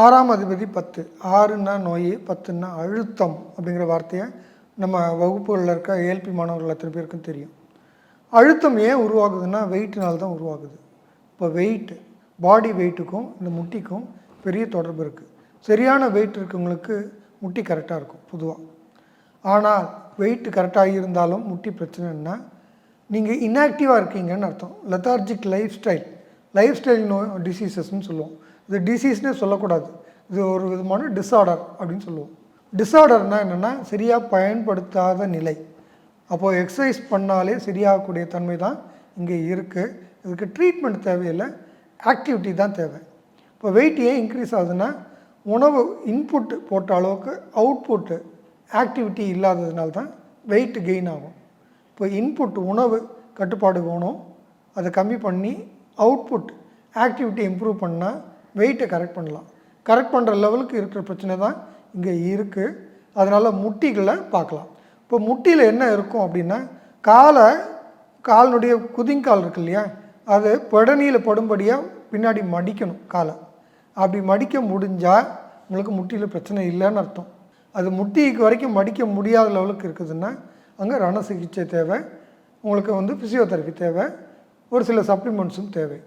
ஆறாம் அதிபதி பத்து. ஆறுன்னா நோய் பத்துன்னா அழுத்தம் அப்படிங்கிற வார்த்தையை நம்ம வகுப்புகளில் இருக்க ஏல்பி மாணவர்கள் அத்தனை பேருக்கும் தெரியும். அழுத்தம் ஏன் உருவாகுதுன்னா வெயிட்னால தான் உருவாகுது. இப்போ வெயிட் பாடி வெயிட்டுக்கும் இந்த முட்டிக்கும் பெரிய தொடர்பு இருக்குது சரியான வெயிட் இருக்கவங்களுக்கு முட்டி கரெக்டாக இருக்கும் பொதுவாக ஆனால் வெயிட் கரெக்டாக இருந்தாலும் முட்டி பிரச்சனைன்னா நீங்கள் இன்ஆக்டிவாக இருக்கீங்கன்னு அர்த்தம். Lethargic life style life style no டிசீசஸ்ன்னு சொல்லுவோம். இது டிசீஸ்னே சொல்லக்கூடாது. இது ஒரு விதமான டிஸார்டர் அப்படின்னு சொல்லுவோம். டிஸார்டர்னால் என்னென்னா சரியாக பயன்படுத்தாத நிலை. அப்போது எக்ஸசைஸ் பண்ணாலே சரியாகக்கூடிய தன்மை தான் இங்கே இருக்குது இதுக்கு ட்ரீட்மெண்ட் தேவையில்லை. ஆக்டிவிட்டி தான் தேவை. இப்போ வெயிட் ஏன் இன்க்ரீஸ் ஆகுதுன்னா உணவு இன்புட் போட்ட அளவுக்கு அவுட்புட்டு ஆக்டிவிட்டி இல்லாததுனால தான் வெயிட் கெயின் ஆகும். இப்போ இன்புட் உணவு கட்டுப்பாடு வேணும். அதை கம்மி பண்ணி அவுட்புட் ஆக்டிவிட்டி இம்ப்ரூவ் பண்ணால் வெயிட்டை கரெக்ட் பண்ணலாம். கரெக்ட் பண்ணுற லெவலுக்கு இருக்கிற பிரச்சனை தான் இங்கே இருக்குது அதனால் முட்டிகளை பார்க்கலாம். இப்போ முட்டியில் என்ன இருக்கும் அப்படின்னா காலை காலினுடைய குதிங்கால் இருக்கு இல்லையா? அது படனியில் படும்படியாக பின்னாடி மடிக்கணும் காலை. அப்படி மடிக்க முடிஞ்சால் உங்களுக்கு முட்டியில் பிரச்சனை இல்லைன்னு அர்த்தம். அது முட்டிக்கு வரைக்கும் மடிக்க முடியாத லெவலுக்கு இருக்குதுன்னா அங்கே ரண சிகிச்சை தேவை. உங்களுக்கு வந்து ஃபிசியோதெரப்பி தேவை. ஒரு சில சப்ளிமெண்ட்ஸும் தேவை.